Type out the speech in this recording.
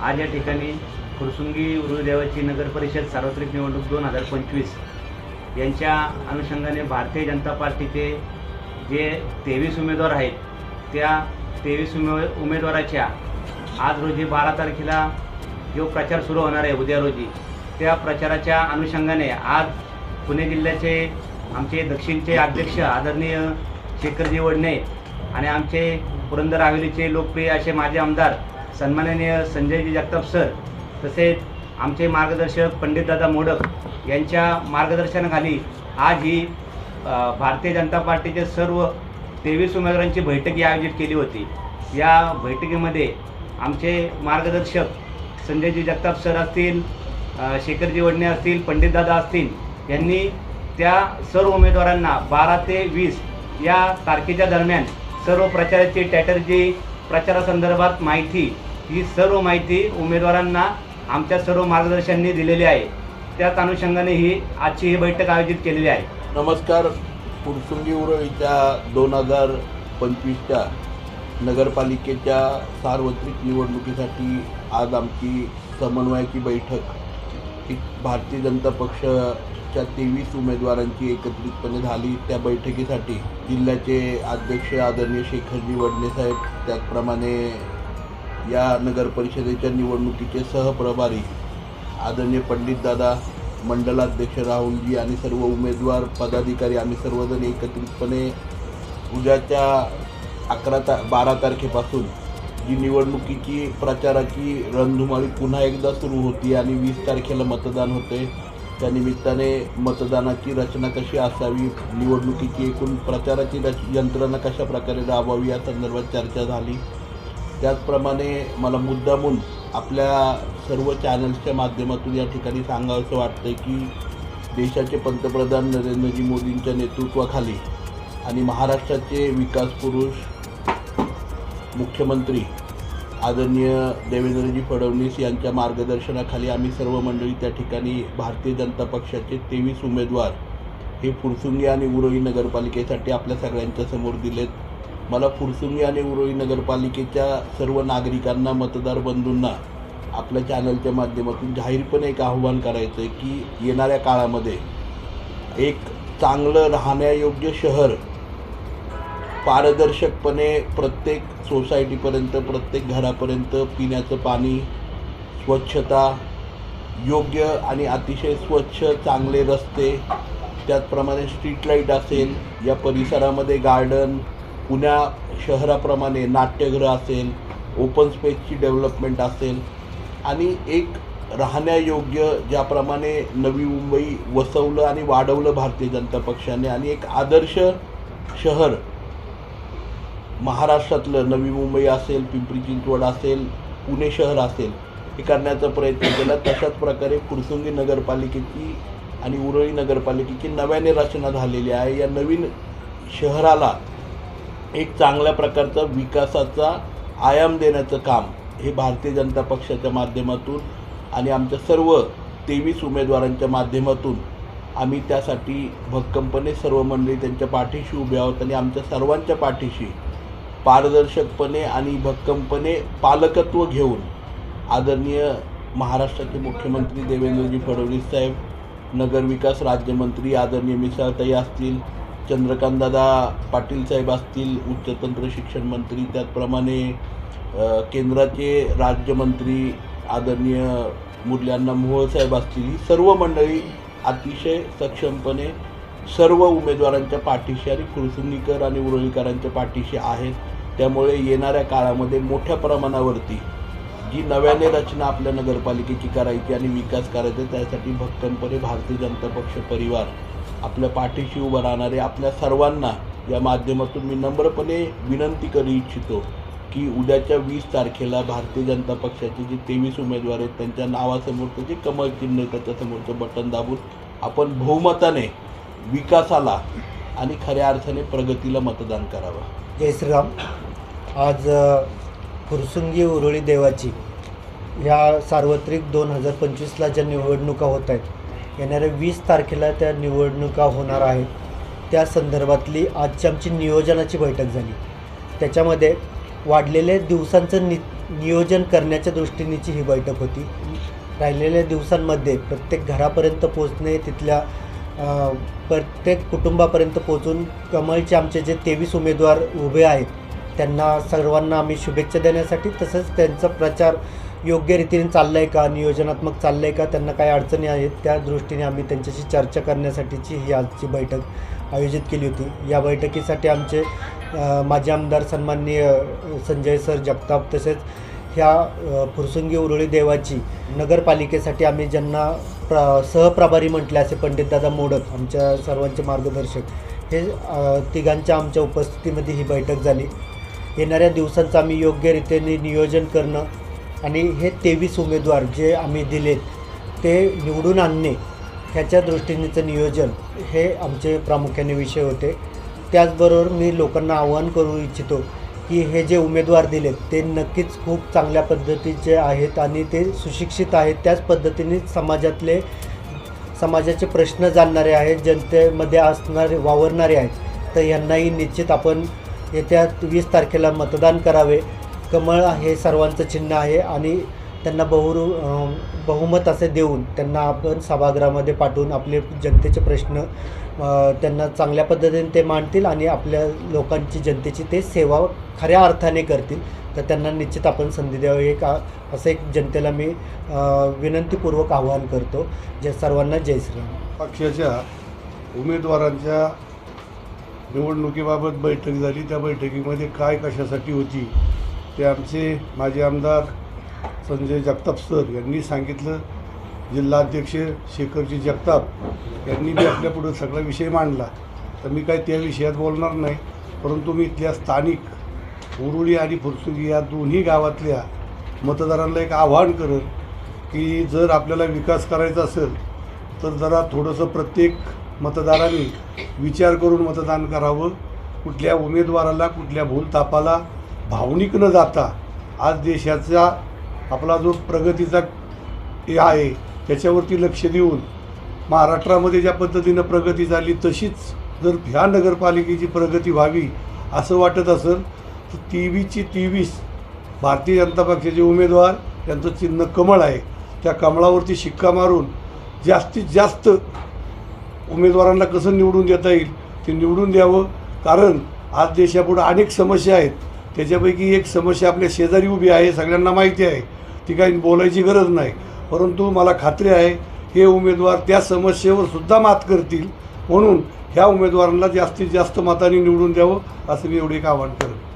आज या ठिकाणी फुरसुंगी उरुदेवाची नगर परिषद सार्वत्रिक निवडणूक दोन हजार पंचवीस यांच्या अनुषंगाने भारतीय जनता पार्टीचे जे तेवीस उमेदवार आहेत त्या तेवीस उमे उमेदवाराच्या आज रोजी बारा तारखेला जो प्रचार सुरू होणार आहे उद्या रोजी त्या प्रचाराच्या अनुषंगाने आज पुणे जिल्ह्याचे आमचे दक्षिणचे अध्यक्ष आदरणीय शेखरजी वडणे आणि आमचे पुरंदर हवेलीचे लोकप्रिय असे माजी आमदार सन्माननीय संजयजी जगताप सर तसेच आमचे मार्गदर्शक पंडितदादा मोडक यांच्या मार्गदर्शनाखाली आज ही भारतीय जनता पार्टीचे सर्व तेवीस उमेदवारांची बैठकी आयोजित केली होती. या बैठकीमध्ये आमचे मार्गदर्शक संजयजी जगताप सर असतील शेखरजी वडणे असतील पंडितदादा असतील यांनी त्या सर्व उमेदवारांना बारा ते वीस या तारखेच्या दरम्यान सर्व प्रचाराची टॅटर्जी प्रचारासंदर्भात माहिती ही सर्व माहिती उमेदवारांना आमच्या सर्व मार्गदर्शकांनी दिलेली आहे. त्याच अनुषंगाने ही आजची ही बैठक आयोजित केलेली आहे. नमस्कार. पुरसुंगी उरळीच्या दोन हजार पंचवीसच्या नगरपालिकेच्या सार्वत्रिक निवडणुकीसाठी आज आमची समन्वयाची बैठक. ही भारतीय जनता पक्षाच्या तेवीस उमेदवारांची एकत्रितपणे झाली. त्या बैठकीसाठी जिल्ह्याचे अध्यक्ष आदरणीय शेखरजी वडणे साहेब त्याचप्रमाणे या नगरपरिषदेच्या निवडणुकीचे सहप्रभारी आदरणीय पंडितदादा मंडलाध्यक्ष राहुलजी आणि सर्व उमेदवार पदाधिकारी आम्ही सर्वजण एकत्रितपणे उद्याच्या अकरा ता बारा तारखेपासून जी निवडणुकीची प्रचाराची रणधुमाळी पुन्हा एकदा सुरू होती आणि वीस तारखेला मतदान होते त्या निमित्ताने मतदानाची रचना कशी असावी निवडणुकीची एकूण प्रचाराची रच यंत्रणा कशा प्रकारे राबवावी या संदर्भात चर्चा झाली. त्याचप्रमाणे मला मुद्दामून आपल्या सर्व चॅनल्सच्या माध्यमातून या ठिकाणी सांगावंसं वाटतं की देशाचे पंतप्रधान नरेंद्रजी मोदींच्या नेतृत्वाखाली आणि महाराष्ट्राचे विकास पुरुष मुख्यमंत्री आदरणीय देवेंद्रजी फडणवीस यांच्या मार्गदर्शनाखाली आम्ही सर्व मंडळी त्या ठिकाणी भारतीय जनता पक्षाचे तेवीस उमेदवार हे फुरसुंगी आणि उरोळी नगरपालिकेसाठी आपल्या सगळ्यांच्या समोर दिलेत. मला फुरसुंगी आणि उरोळी नगरपालिकेच्या सर्व नागरिकांना मतदार बंधूंना आपल्या चॅनलच्या माध्यमातून जाहीरपणे एक आव्हान करायचं आहे की येणाऱ्या काळामध्ये एक चांगलं राहण्यायोग्य शहर पारदर्शकपणे प्रत्येक सोसायटीपर्यंत प्रत्येक घरापर्यंत पिण्याचं पाणी स्वच्छता योग्य आणि अतिशय स्वच्छ चांगले रस्ते त्याचप्रमाणे स्ट्रीट लाइट असेल या परिसरामध्ये गार्डन पुण्या शहराप्रमाणे नाट्यगृह असेल ओपन स्पेसची डेव्हलपमेंट असेल आणि एक राहण्यायोग्य ज्याप्रमाणे नवी मुंबई वसवलं आणि वाढवलं भारतीय जनता पक्षाने आणि एक आदर्श शहर महाराष्ट्रातलं नवी मुंबई असेल पिंपरी चिंचवड असेल पुणे शहर असेल हे करण्याचा प्रयत्न केला. तशाच प्रकारे फुरसुंगी नगरपालिकेची आणि उरळी नगरपालिकेची नव्याने रचना झालेली आहे. या नवीन शहराला एक चांगल्या प्रकारचा विकासाचा आयाम देण्याचं काम हे भारतीय जनता पक्षाच्या माध्यमातून आणि आमच्या सर्व तेवीस उमेदवारांच्या माध्यमातून आम्ही त्यासाठी भक्कमपणे सर्व मंडळी त्यांच्या पाठीशी उभे आहोत आणि आमच्या सर्वांच्या पाठीशी पारदर्शकपणे आणि भक्कमपणे पालकत्व घेऊन आदरणीय महाराष्ट्राचे मुख्यमंत्री देवेंद्रजी फडणवीस साहेब नगरविकास राज्यमंत्री आदरणीय मिसाळताई असतील चंद्रकांतदादा पाटील साहेब असतील उच्चतंत्र शिक्षण मंत्री त्याचप्रमाणे केंद्राचे राज्यमंत्री आदरणीय मुरल्यांना मोहोळ साहेब असतील ही सर्व मंडळी अतिशय सक्षमपणे सर्व उमेदवारांच्या पाठीशी आणि फुरसुंगीकर आणि उरळीकरांच्या पाठीशी आहेत. त्यामुळे येणाऱ्या काळामध्ये मोठ्या प्रमाणावरती जी नव्याने रचना आपल्या नगरपालिकेची करायची आणि विकास करायचा त्यासाठी भक्कमपणे भारतीय जनता पक्ष परिवार आपल्या पाठीशी उभं राहणारे आपल्या सर्वांना या माध्यमातून मी नम्रपणे विनंती करू इच्छितो की उद्याच्या वीस तारखेला भारतीय जनता पक्षाचे जे तेवीस उमेदवार आहेत त्यांच्या नावासमोरचं जे कमळ चिन्ह त्याच्यासमोरचं बटन दाबून आपण बहुमताने विकासाला आणि खऱ्या अर्थाने प्रगतीला मतदान करावं. जय श्रीराम. आज फुरसुंगी उरुळी देवाची ह्या सार्वत्रिक दोन हजार पंचवीसला ज्या निवडणुका होत आहेत येणाऱ्या वीस तारखेला त्या निवडणुका होणार आहेत. त्या संदर्भातली आजची आमची नियोजनाची बैठक झाली. त्याच्यामध्ये वाढलेल्या दिवसांचं नि नियोजन करण्याच्या दृष्टीनेची ही बैठक होती. राहिलेल्या दिवसांमध्ये प्रत्येक घरापर्यंत पोचणे तिथल्या प्रत्येक कुटुंबापर्यंत पोचून कमळचे आमचे जे तेवीस उमेदवार उभे आहेत त्यांना सर्वांना आम्ही शुभेच्छा देण्यासाठी तसंच त्यांचा प्रचार योग्य रीतीने चाललं आहे का नियोजनात्मक चाललं आहे का त्यांना काही अडचणी आहेत त्या दृष्टीने आम्ही त्यांच्याशी चर्चा करण्यासाठीची ही आजची बैठक आयोजित केली होती. या बैठकीसाठी आमचे माजी आमदार सन्माननीय संजय सर जगताप तसेच ह्या फुरसुंगी उरुळी देवाची नगरपालिकेसाठी आम्ही ज्यांना प्र सहप्रभारी म्हटले असे पंडितदादा मोडक आमच्या सर्वांचे मार्गदर्शक हे तिघांच्या आमच्या उपस्थितीमध्ये ही बैठक झाली. येणाऱ्या दिवसांचं आम्ही योग्यरीतीने नियोजन करणं आणि हे तेवीस उमेदवार जे आम्ही दिलेत ते निवडून आणणे ह्याच्या दृष्टीनेचं नियोजन हे आमचे प्रामुख्याने विषय होते. त्याचबरोबर मी लोकांना आवाहन करू इच्छितो की हे जे उमेदवार दिलेत ते नक्कीच खूप चांगल्या पद्धतीचे आहेत आणि ते सुशिक्षित आहेत. त्याच पद्धतीने समाजातले समाजाचे प्रश्न जाणणारे आहेत जनतेमध्ये असणारे वावरणारे आहेत. तर यांनाही निश्चित आपण येत्या वीस तारखेला मतदान करावे. कमळ हे सर्वांचं चिन्ह आहे आणि त्यांना बहुरु बहुमत असे देऊन त्यांना आपण सभागृहामध्ये पाठवून आपले जनतेचे प्रश्न त्यांना चांगल्या पद्धतीने ते मांडतील आणि आपल्या लोकांची जनतेची ते सेवा खऱ्या अर्थाने करतील. तर त्यांना निश्चित आपण संधी द्यावी. एक असं एक जनतेला मी विनंतीपूर्वक आवाहन करतो. जे सर्वांना जय श्रीराम. पक्षाच्या उमेदवारांच्या निवडणुकीबाबत बैठक झाली. त्या बैठकीमध्ये काय कशासाठी होती? ते आमचे माजी आमदार संजय जगताप सर यांनी सांगितलं. जिल्हाध्यक्ष शेखरजी जगताप यांनी बी आपल्यापुढं सगळा विषय मांडला. तर मी काय त्या विषयात बोलणार नाही. परंतु मी इथल्या स्थानिक उरुळी आणि फुरसुगी या दोन्ही गावातल्या मतदारांना एक आव्हान करेन की जर आपल्याला विकास करायचा असेल तर जरा थोडंसं प्रत्येक मतदारांनी विचार करून मतदान करावं. कुठल्या उमेदवाराला कुठल्या भूलतापाला भावनिक न जाता आज देशाचा आपला जो प्रगतीचा हे आहे त्याच्यावरती लक्ष देऊन महाराष्ट्रामध्ये ज्या पद्धतीनं प्रगती झाली तशीच जर ह्या नगरपालिकेची प्रगती व्हावी असं वाटत असेल तर तेवीसची तेवीस भारतीय जनता पक्षाचे उमेदवार त्यांचं चिन्ह कमळ आहे. त्या कमळावरती शिक्का मारून जास्तीत जास्त उमेदवारांना कसं निवडून देता येईल ते निवडून द्यावं. कारण आज देशापुढं अनेक समस्या आहेत. त्याच्यापैकी एक समस्या आपल्या शेजारी उभी आहे सगळ्यांना माहिती आहे. ती काही बोलायची गरज नाही. परंतु मला खात्री आहे हे उमेदवार त्या समस्येवर सुद्धा मात करतील. म्हणून ह्या उमेदवारांना जास्तीत जास्त मताने निवडून द्यावं असं मी एवढे एक आवाहन करतो.